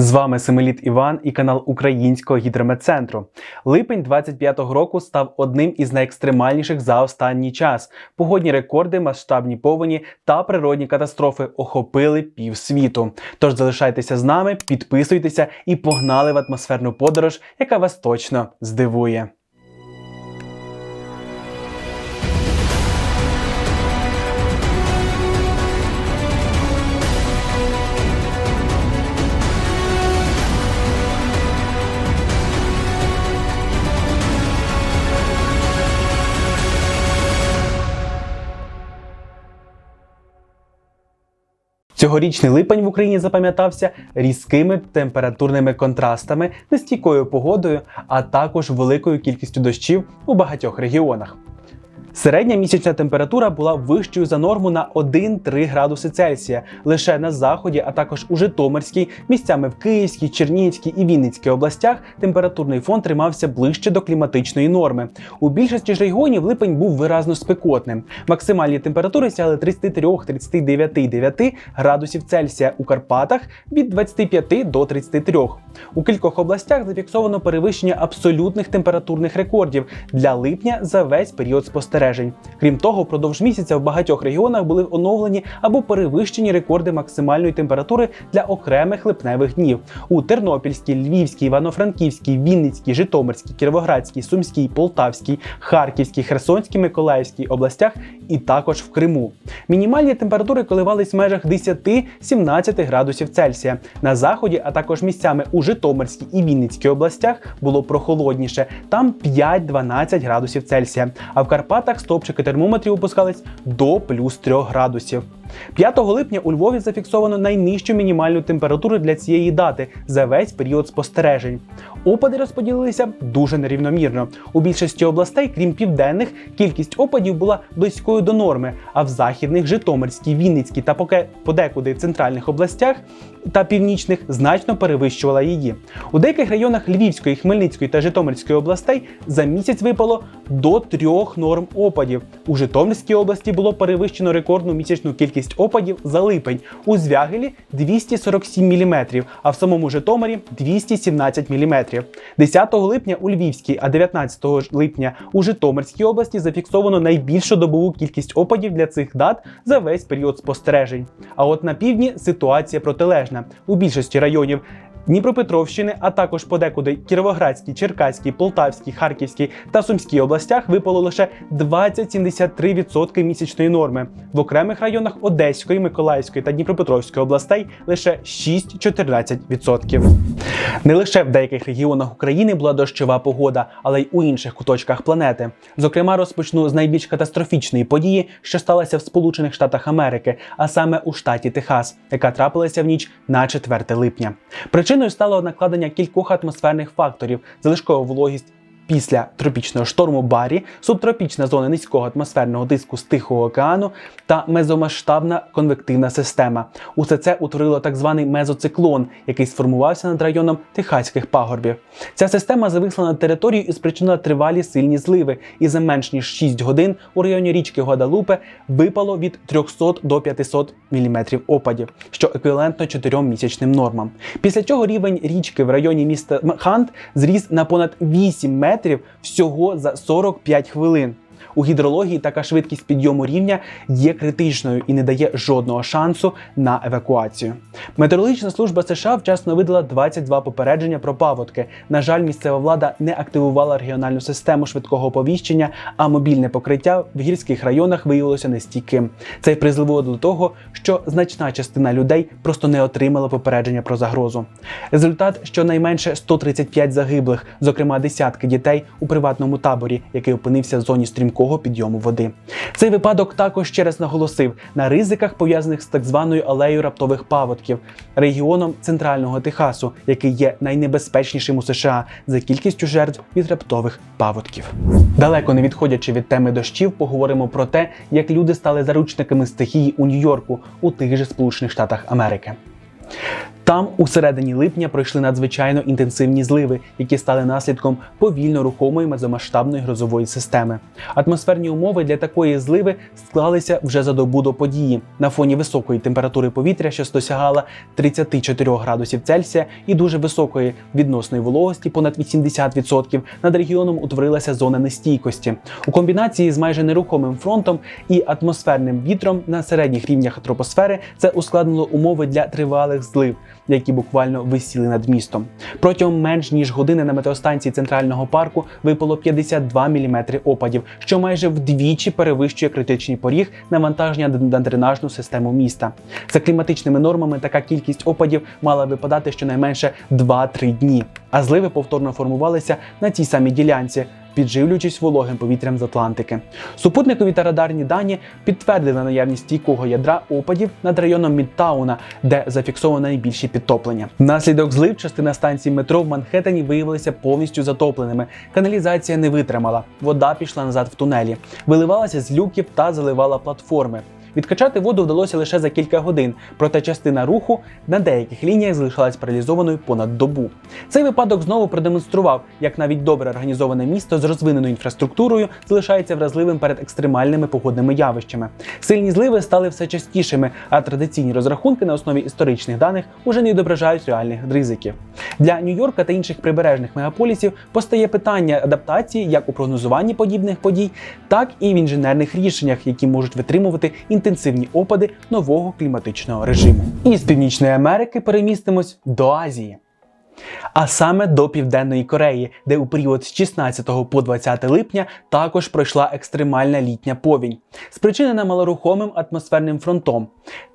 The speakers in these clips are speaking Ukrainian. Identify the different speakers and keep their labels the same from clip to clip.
Speaker 1: З вами Семеліт Іван і канал Українського гідрометцентру. Липень 25-го року став одним із найекстремальніших за останній час. Погодні рекорди, масштабні повені та природні катастрофи охопили півсвіту. Тож залишайтеся з нами, підписуйтеся і погнали в атмосферну подорож, яка вас точно здивує. Цьогорічний липень в Україні запам'ятався різкими температурними контрастами, нестійкою погодою, а також великою кількістю дощів у багатьох регіонах. Середня місячна температура була вищою за норму на 1-3 градуси Цельсія лише на заході, а також у Житомирській, місцями в Київській, Чернігівській і Вінницькій областях температурний фон тримався ближче до кліматичної норми. У більшості ж регіонів липень був виразно спекотним. Максимальні температури сягли 33-39,9 градусів Цельсія у Карпатах від 25 до 33. У кількох областях зафіксовано перевищення абсолютних температурних рекордів для липня за весь період спостережень. Крім того, впродовж місяця в багатьох регіонах були оновлені або перевищені рекорди максимальної температури для окремих липневих днів. У Тернопільській, Львівській, Івано-Франківській, Вінницькій, Житомирській, Кіровоградській, Сумській, Полтавській, Харківській, Херсонській, Миколаївській областях і також в Криму. Мінімальні температури коливались в межах 10-17 градусів Цельсія. На заході, а також місцями у Житомирській і Вінницькій областях було прохолодніше, там 5-12 градусів Цельсія. А в Карпатах стопчики термометрів опускались до плюс 3 градусів. 5 липня у Львові зафіксовано найнижчу мінімальну температуру для цієї дати за весь період спостережень. Опади розподілилися дуже нерівномірно. У більшості областей, крім південних, кількість опадів була близькою до норми, а в західних, Житомирській, Вінницькій та поки подекуди центральних областях та північних значно перевищувала її. У деяких районах Львівської, Хмельницької та Житомирської областей за місяць випало до трьох норм опадів. У Житомирській області було перевищено рекордну місячну кількість опадів за липень. У Звягелі 247 мм, а в самому Житомирі 217 мм. 10 липня у Львівській, а 19 липня у Житомирській області зафіксовано найбільшу добову кількість опадів для цих дат за весь період спостережень. А от на півдні ситуація протилежна. У більшості районів Дніпропетровщини, а також подекуди Кіровоградській, Черкаській, Полтавській, Харківській та Сумській областях випало лише 20-73% місячної норми. В окремих районах Одеської, Миколаївської та Дніпропетровської областей лише 6-14%. Не лише в деяких регіонах України була дощова погода, але й у інших куточках планети. Зокрема, розпочну з найбільш катастрофічної події, що сталася в Сполучених Штатах Америки, а саме у штаті Техас, яка трапилася в ніч на 4 липня. Причиною стало накладення кількох атмосферних факторів: залишкова вологість. Після тропічного шторму Барі, субтропічна зона низького атмосферного диску з Тихого океану та мезомасштабна конвективна система. Усе це утворило так званий мезоциклон, який сформувався над районом Техаських пагорбів. Ця система зависла над територією і спричинила тривалі сильні зливи, і за менш ніж 6 годин у районі річки Гвадалупе випало від 300 до 500 мм опадів, що еквівалентно 4 місячним нормам. Після цього рівень річки в районі міста Хант зріс на понад 8 метрів всього за 45 хвилин. У гідрології така швидкість підйому рівня є критичною і не дає жодного шансу на евакуацію. Метеорологічна служба США вчасно видала 22 попередження про паводки. На жаль, місцева влада не активувала регіональну систему швидкого оповіщення, а мобільне покриття в гірських районах виявилося нестійким. Це й призвело до того, що значна частина людей просто не отримала попередження про загрозу. Результат щонайменше 135 загиблих, зокрема десятки дітей у приватному таборі, який опинився в зоні стрімкого підйому води. Цей випадок також ще раз наголосив на ризиках, пов'язаних з так званою алеєю раптових паводків, регіоном центрального Техасу, який є найнебезпечнішим у США за кількістю жертв від раптових паводків. Далеко не відходячи від теми дощів, поговоримо про те, як люди стали заручниками стихії у Нью-Йорку у тих же Сполучених Штатах Америки. Там у середині липня пройшли надзвичайно інтенсивні зливи, які стали наслідком повільно рухомої мезомасштабної грозової системи. Атмосферні умови для такої зливи склалися вже за добу до події на фоні високої температури повітря, що досягала 34 градусів Цельсія, і дуже високої відносної вологості, понад 80%, над регіоном утворилася зона нестійкості. У комбінації з майже нерухомим фронтом і атмосферним вітром на середніх рівнях тропосфери це ускладнило умови для тривалих злив, які буквально висіли над містом. Протягом менш ніж години на метеостанції центрального парку випало 52 мм опадів, що майже вдвічі перевищує критичний поріг навантаження на дренажну систему міста. За кліматичними нормами така кількість опадів мала випадати щонайменше 2-3 дні. А зливи повторно формувалися на тій самій ділянці, підживлюючись вологим повітрям з Атлантики. Супутникові та радарні дані підтвердили наявність стійкого ядра опадів над районом Мідтауна, де зафіксовано найбільші підтоплення. Внаслідок злив частина станцій метро в Манхеттені виявилися повністю затопленими. Каналізація не витримала. Вода пішла назад в тунелі, виливалася з люків та заливала платформи. Відкачати воду вдалося лише за кілька годин, проте частина руху на деяких лініях залишалась паралізованою понад добу. Цей випадок знову продемонстрував, як навіть добре організоване місто з розвиненою інфраструктурою залишається вразливим перед екстремальними погодними явищами. Сильні зливи стали все частішими, а традиційні розрахунки на основі історичних даних уже не відображають реальних ризиків. Для Нью-Йорка та інших прибережних мегаполісів постає питання адаптації як у прогнозуванні подібних подій, так і в інженерних рішеннях, які можуть витримувати інтенсивні опади нового кліматичного режиму. Із Північної Америки перемістимось до Азії. А саме до Південної Кореї, де у період з 16 по 20 липня також пройшла екстремальна літня повінь, спричинена малорухомим атмосферним фронтом.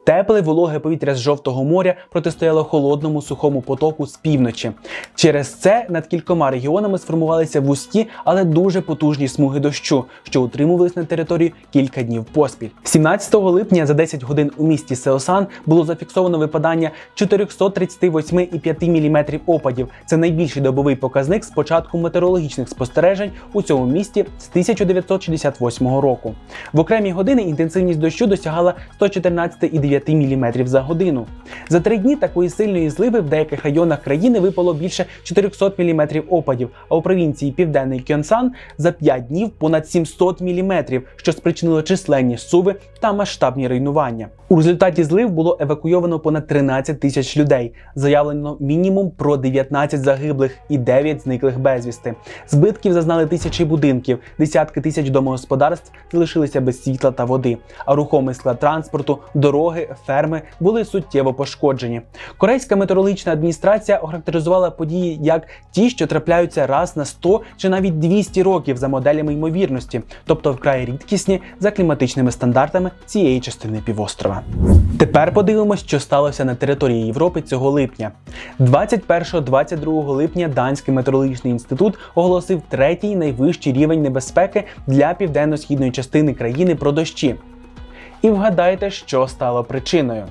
Speaker 1: Тепле вологе повітря з Жовтого моря протистояло холодному сухому потоку з півночі. Через це над кількома регіонами сформувалися вузькі, але дуже потужні смуги дощу, що утримувались на території кілька днів поспіль. 17 липня за 10 годин у місті Сеосан було зафіксовано випадання 438,5 мм опадів. Це найбільший добовий показник з початку метеорологічних спостережень у цьому місті з 1968 року. В окремі години інтенсивність дощу досягала 114,9 мм за годину. За три дні такої сильної зливи в деяких районах країни випало більше 400 мм опадів, а у провінції Південний Кьонсан за 5 днів понад 700 мм, що спричинило численні суви та масштабні руйнування. У результаті злив було евакуйовано понад 13 тисяч людей. Заявлено мінімум про 19 загиблих і 9 зниклих безвісти. Збитків зазнали тисячі будинків, десятки тисяч домогосподарств залишилися без світла та води. А рухомий склад транспорту, дороги, ферми були суттєво пошкоджені. Корейська метеорологічна адміністрація охарактеризувала події як ті, що трапляються раз на 100 чи навіть 200 років за моделями ймовірності, тобто вкрай рідкісні за кліматичними стандартами цієї частини півострова. Тепер подивимось, що сталося на території Європи цього липня. 21-22 липня Данський метеорологічний інститут оголосив третій найвищий рівень небезпеки для південно-східної частини країни про дощі. І вгадайте, що стало причиною.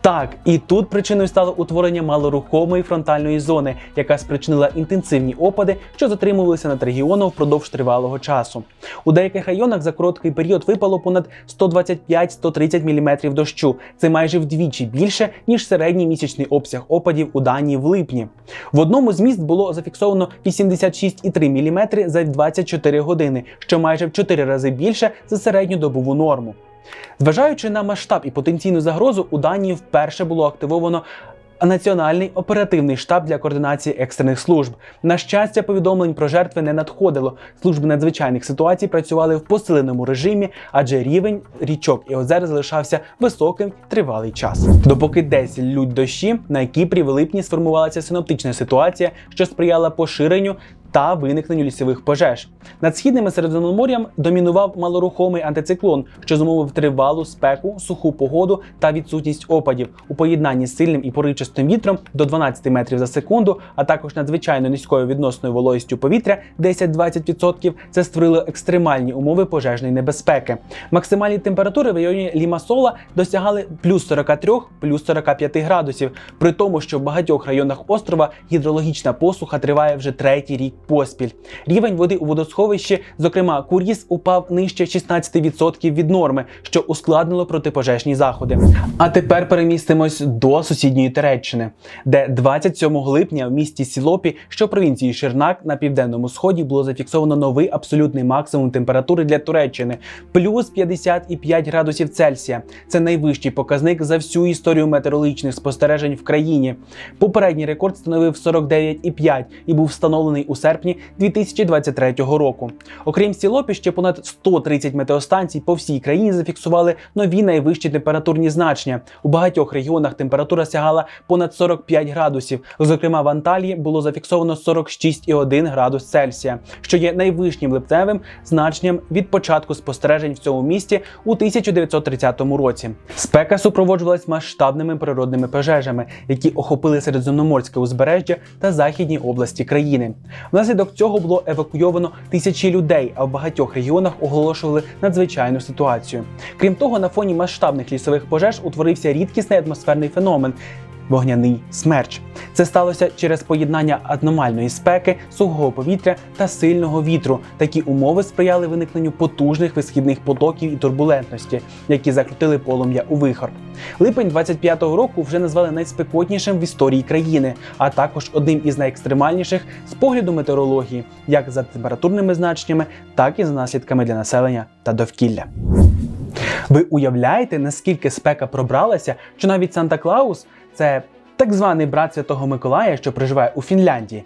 Speaker 1: Так, і тут причиною стало утворення малорухомої фронтальної зони, яка спричинила інтенсивні опади, що затримувалися над регіоном впродовж тривалого часу. У деяких районах за короткий період випало понад 125-130 мм дощу. Це майже вдвічі більше, ніж середній місячний обсяг опадів у Данії в липні. В одному з міст було зафіксовано 86,3 мм за 24 години, що майже в 4 рази більше за середню добову норму. Зважаючи на масштаб і потенційну загрозу, у Данії вперше було активовано Національний оперативний штаб для координації екстрених служб. На щастя, повідомлень про жертви не надходило. Служби надзвичайних ситуацій працювали в посиленому режимі, адже рівень річок і озер залишався високим тривалий час. Допоки десь лють дощі, на Кіпрі в липні сформувалася синоптична ситуація, що сприяла поширенню та виникненню лісових пожеж. Над східним Середземномор'ям домінував малорухомий антициклон, що зумовив тривалу спеку, суху погоду та відсутність опадів у поєднанні з сильним і поривчастим вітром до 12 метрів за секунду, а також надзвичайно низькою відносною вологістю повітря 10-20%, Це створило екстремальні умови пожежної небезпеки. Максимальні температури в районі Лімасола досягали плюс 43, плюс 45 градусів, при тому, що в багатьох районах острова гідрологічна посуха триває вже третій рік поспіль. Рівень води у водосховищі, зокрема Кур'їс, упав нижче 16% від норми, що ускладнило протипожежні заходи. А тепер перемістимось до сусідньої Туреччини, де 27 липня в місті Сілопі, що в провінції Ширнак на південному сході, було зафіксовано новий абсолютний максимум температури для Туреччини плюс 55 градусів Цельсія. Це найвищий показник за всю історію метеорологічних спостережень в країні. Попередній рекорд становив 49,5 і був встановлений у серпні 2023 року. Окрім Сілопі, ще понад 130 метеостанцій по всій країні зафіксували нові найвищі температурні значення. У багатьох регіонах температура сягала понад 45 градусів. Зокрема, в Анталії було зафіксовано 46,1 градус Цельсія, що є найвищим липневим значенням від початку спостережень в цьому місті у 1930 році. Спека супроводжувалась масштабними природними пожежами, які охопили середземноморське узбережжя та західні області країни. Внаслідок цього було евакуйовано тисячі людей, а в багатьох регіонах оголошували надзвичайну ситуацію. Крім того, на фоні масштабних лісових пожеж утворився рідкісний атмосферний феномен. Вогняний смерч. Це сталося через поєднання аномальної спеки, сухого повітря та сильного вітру. Такі умови сприяли виникненню потужних висхідних потоків і турбулентності, які закрутили полум'я у вихор. Липень 25-го року вже назвали найспекотнішим в історії країни, а також одним із найекстремальніших з погляду метеорології, як за температурними значеннями, так і за наслідками для населення та довкілля. Ви уявляєте, наскільки спека пробралася, що навіть Санта Клаус це так званий брат Святого Миколая, що проживає у Фінляндії.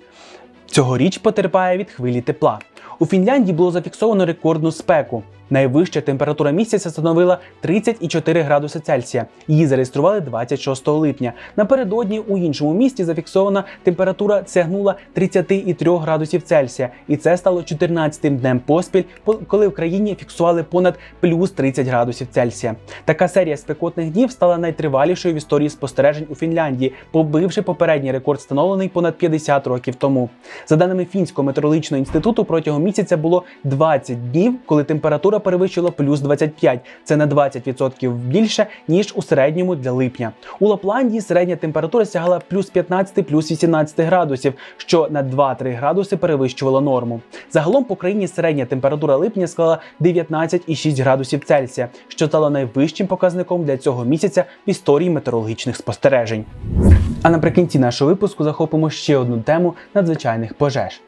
Speaker 1: Цьогоріч потерпає від хвилі тепла. У Фінляндії було зафіксовано рекордну спеку. Найвища температура місяця становила 34 градуси Цельсія. Її зареєстрували 26 липня. Напередодні у іншому місті зафіксована температура сягнула 33 градусів Цельсія, і це стало 14-тим днем поспіль, по- коли в країні фіксували понад плюс 30 градусів Цельсія. Така серія спекотних днів стала найтривалішою в історії спостережень у Фінляндії, побивши попередній рекорд, встановлений понад 50 років тому. За даними фінського метеорологічного інституту, протягом місяця було 20 днів, коли температура перевищила плюс 25. Це на 20% більше ніж у середньому для липня. У Лапландії середня температура сягала плюс 15, плюс 18 градусів, що на 2-3 градуси перевищувала норму. Загалом по країні середня температура липня склала 19,6 градусів Цельсія, що стало найвищим показником для цього місяця в історії метеорологічних спостережень. А наприкінці нашого випуску захопимо ще одну тему надзвичайних пожеж.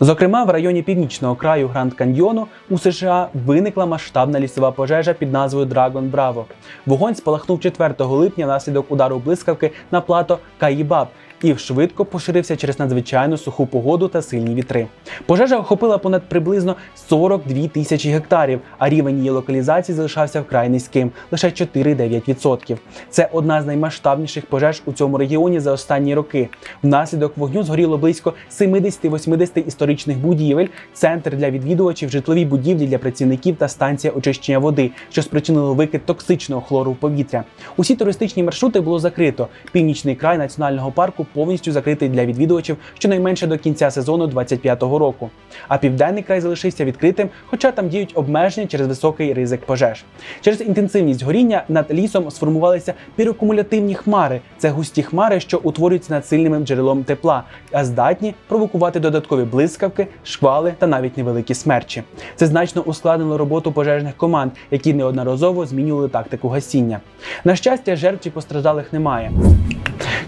Speaker 1: Зокрема, в районі північного краю Гранд Каньйону у США виникла масштабна лісова пожежа під назвою Драгон Браво. Вогонь спалахнув 4 липня внаслідок удару блискавки на плато Каїбаб і швидко поширився через надзвичайно суху погоду та сильні вітри. Пожежа охопила понад приблизно 42 тисячі гектарів, а рівень її локалізації залишався вкрай низьким лише 4,9%. Це одна з наймасштабніших пожеж у цьому регіоні за останні роки. Внаслідок вогню згоріло близько 70-80 історичних будівель, центр для відвідувачів, житлові будівлі для працівників та станція очищення води, що спричинило викид токсичного хлору в повітря. Усі туристичні маршрути було закрито. Північний край національного парку повністю закритий для відвідувачів щонайменше до кінця сезону 25-го року. А південний край залишився відкритим, хоча там діють обмеження через високий ризик пожеж. Через інтенсивність горіння над лісом сформувалися пірокумулятивні хмари. Це густі хмари, що утворюються над сильним джерелом тепла, а здатні провокувати додаткові блискавки, шквали та навіть невеликі смерчі. Це значно ускладнило роботу пожежних команд, які неодноразово змінювали тактику гасіння. На щастя, жертв чи постраждалих немає.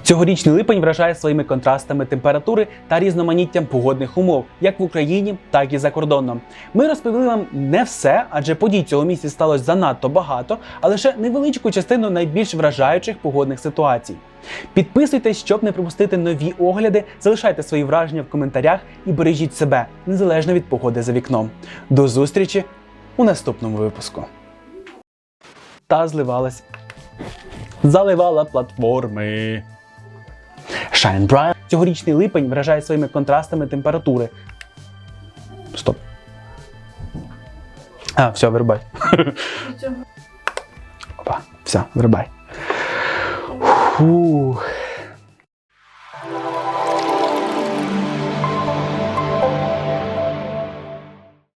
Speaker 1: Цьогорічний липень вражає своїми контрастами температури та різноманіттям погодних умов, як в Україні, так і за кордоном. Ми розповіли вам не все, адже подій цього місяця сталося занадто багато, а лише невеличку частину найбільш вражаючих погодних ситуацій. Підписуйтесь, щоб не пропустити нові огляди, залишайте свої враження в коментарях і бережіть себе незалежно від погоди за вікном. До зустрічі у наступному випуску. Та зливалась. Заливала платформи. Shine Bright. Цьогорічний липень вражає своїми контрастами температури. Стоп. А, все, вирубай. Опа, все, вирубай. Фух.